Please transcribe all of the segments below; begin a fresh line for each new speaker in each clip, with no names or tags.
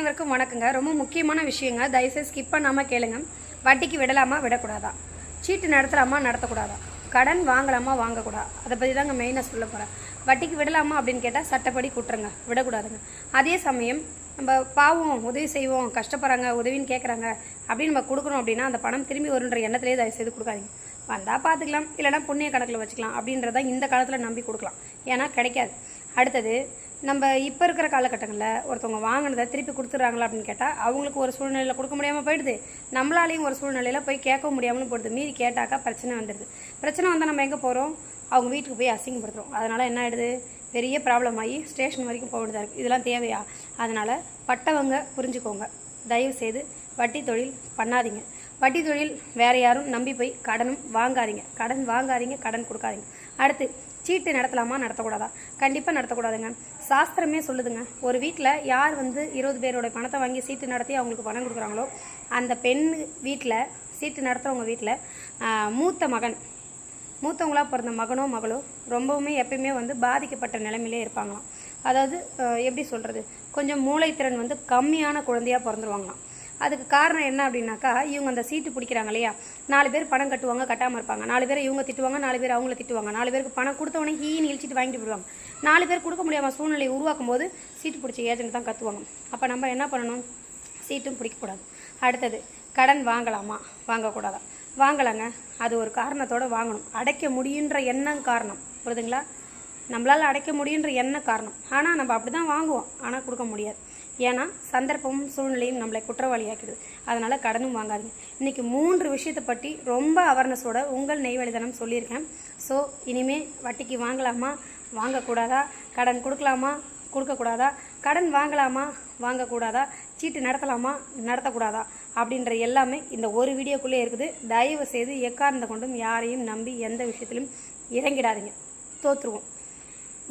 அனைவருக்கும் வணக்கங்க. ரொம்ப முக்கியமான விஷயங்க. தயவுசெய்து ஸ்கிப் பண்ணாமல் கேளுங்க. வட்டிக்கு விடலாமா விடக்கூடாதா? சீட்டு நடத்தலாமா நடத்தக்கூடாதா? கடன் வாங்கலாமா வாங்கக்கூடாது? அதை பற்றி தாங்க மெயினாக சொல்ல போகிறேன் வட்டிக்கு விடலாமா அப்படின்னு கேட்டால் சட்டப்படி கூட்டுறங்க விடக்கூடாதுங்க. அதே சமயம் நம்ம பாவம் உதவி செய்வோம் கஷ்டப்படுறாங்க உதவின்னு கேட்குறாங்க அப்படின்னு நம்ம கொடுக்கணும் அப்படின்னா அந்த பணம் திரும்பி வருன்ற எண்ணத்திலே தயவுசெய்து கொடுக்காதீங்க. வந்தால் பார்த்துக்கலாம் இல்லைனா புண்ணிய கணக்கில் வச்சுக்கலாம் அப்படின்றத இந்த காலத்தில் நம்பி கொடுக்கலாம். ஏன்னா கிடைக்காது. அடுத்தது நம்ம இப்போ இருக்கிற காலகட்டங்களில் ஒருத்தவங்க வாங்கினதை திருப்பி கொடுத்துட்றாங்களா அப்படின்னு கேட்டால் அவங்களுக்கு ஒரு சூழ்நிலையில் கொடுக்க முடியாமல் போயிடுது. நம்மளாலையும் ஒரு சூழ்நிலையில் போய் கேட்கவும் முடியாமலும் போயிடுது. மீறி கேட்டாக்கா பிரச்சனை வந்துடுது. பிரச்சனை வந்தால் நம்ம எங்கே போகிறோம் அவங்க வீட்டுக்கு போய் அசிங்கப்படுத்துகிறோம் அதனால் என்ன ஆகிடுது பெரிய ப்ராப்ளம் ஆகி ஸ்டேஷன் வரைக்கும் போக வேண்டியதாக இருக்குது இதெல்லாம் தேவையா? அதனால் பட்டவங்க புரிஞ்சுக்கோங்க. தயவு செய்து வட்டி தொழில் பண்ணாதீங்க. வட்டி தொழில் வேறு யாரும் நம்பி போய் கடனும் வாங்காதீங்க. கடன் வாங்காதீங்க கடன் கொடுக்காதீங்க. அடுத்து சீட்டு நடத்தலாமா? நடத்தக்கூடாதா? கண்டிப்பாக நடத்தக்கூடாதுங்க. சாஸ்திரமே சொல்லுதுங்க. ஒரு வீட்டில் யார் வந்து இருபது பேரோட பணத்தை வாங்கி சீட்டு நடத்தி அவங்களுக்கு பணம் கொடுக்குறாங்களோ அந்த பெண் வீட்டில் சீட்டு நடத்துகிறவங்க வீட்டில் மூத்த மகன் மூத்தவங்களாக பிறந்த மகனோ மகளோ ரொம்பவுமே எப்பயுமே வந்து பாதிக்கப்பட்ட நிலைமையிலே இருப்பாங்களாம். அதாவது எப்படி சொல்கிறது கொஞ்சம் மூளைத்திறன் வந்து கம்மியான குழந்தையாக பிறந்துருவாங்களாம். அதுக்கு காரணம் என்ன அப்படின்னாக்கா இவங்க அந்த சீட்டு பிடிக்கிறாங்க இல்லையா? நாலு பேர் பணம் கட்டுவாங்க கட்டாமல் இருப்பாங்க. நாலு பேர் இவங்க திட்டுவாங்க நாலு பேர் அவங்கள திட்டுவாங்க. நாலு பேருக்கு பணம் கொடுத்தவொடனே ஈன்னு இழிச்சிட்டு வாங்கிட்டு போயிடுவாங்க. நாலு பேர் கொடுக்க முடியாமல் சூழ்நிலையை உருவாக்கும் போது சீட்டு பிடிச்ச ஏஜென்ட் தான் கத்துவாங்க. அப்போ நம்ம என்ன பண்ணணும்? சீட்டும் பிடிக்கக்கூடாது. அடுத்தது கடன் வாங்கலாமா? வாங்கக்கூடாதா? வாங்கலாங்க அது ஒரு காரணத்தோடு வாங்கணும். அடைக்க முடியுன்ற எண்ணம் காரணம். புரியுதுங்களா? நம்மளால் அடைக்க முடியுன்ற எண்ணம் காரணம். ஆனால் நம்ம அப்படி தான் வாங்குவோம். ஆனால் கொடுக்க முடியாது. ஏன்னா சந்தர்ப்பமும் சூழ்நிலையும் நம்மளை குற்றவாளியாக்கிடுது. அதனால் கடனும் வாங்காதீங்க. இன்றைக்கி மூன்று விஷயத்தை பற்றி ரொம்ப அவர்னஸோட உங்கள் நெய்வழிதனம் சொல்லியிருக்கேன். ஸோ இனிமேல் வட்டிக்கு வாங்கலாமா? வாங்கக்கூடாதா? கடன் கொடுக்கலாமா? கொடுக்கக்கூடாதா? கடன் வாங்கலாமா? வாங்கக்கூடாதா? சீட்டு நடத்தலாமா? நடத்தக்கூடாதா? அப்படின்ற எல்லாமே இந்த ஒரு வீடியோக்குள்ளே இருக்குது. தயவு செய்து எக்காரணத்தை கொண்டும் யாரையும் நம்பி எந்த விஷயத்திலும் இறங்கிடாதீங்க. தோற்றுருவோம்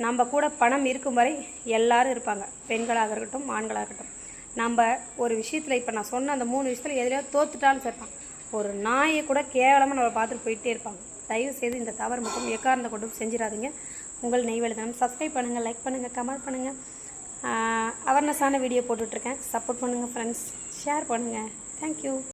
நம்ம கூட பணம் இருக்கும் வரை எல்லாரும் இருப்பாங்க. பெண்களாக இருக்கட்டும் ஆண்களாக இருக்கட்டும். நம்ம ஒரு விஷயத்தில் இப்போ நான் சொன்ன அந்த மூணு விஷயத்தில் எதிலையோ தோத்துட்டாலும் சேர்ப்பான் ஒரு நாயை கூட கேவலமாக நம்ம பார்த்துட்டு போயிட்டே இருப்பாங்க. தயவு செய்து இந்த தவறு மட்டும் எக்காரந்த கொண்டும் செஞ்சிடாதீங்க. உங்கள் நெய்வேலிதனம் சப்ஸ்கிரைப் பண்ணுங்கள் லைக் பண்ணுங்கள் கமெண்ட் பண்ணுங்கள் அவேர்னஸான வீடியோ போட்டுட்ருக்கேன் சப்போர்ட் பண்ணுங்கள் ஃப்ரெண்ட்ஸ் ஷேர் பண்ணுங்கள் தேங்க்யூ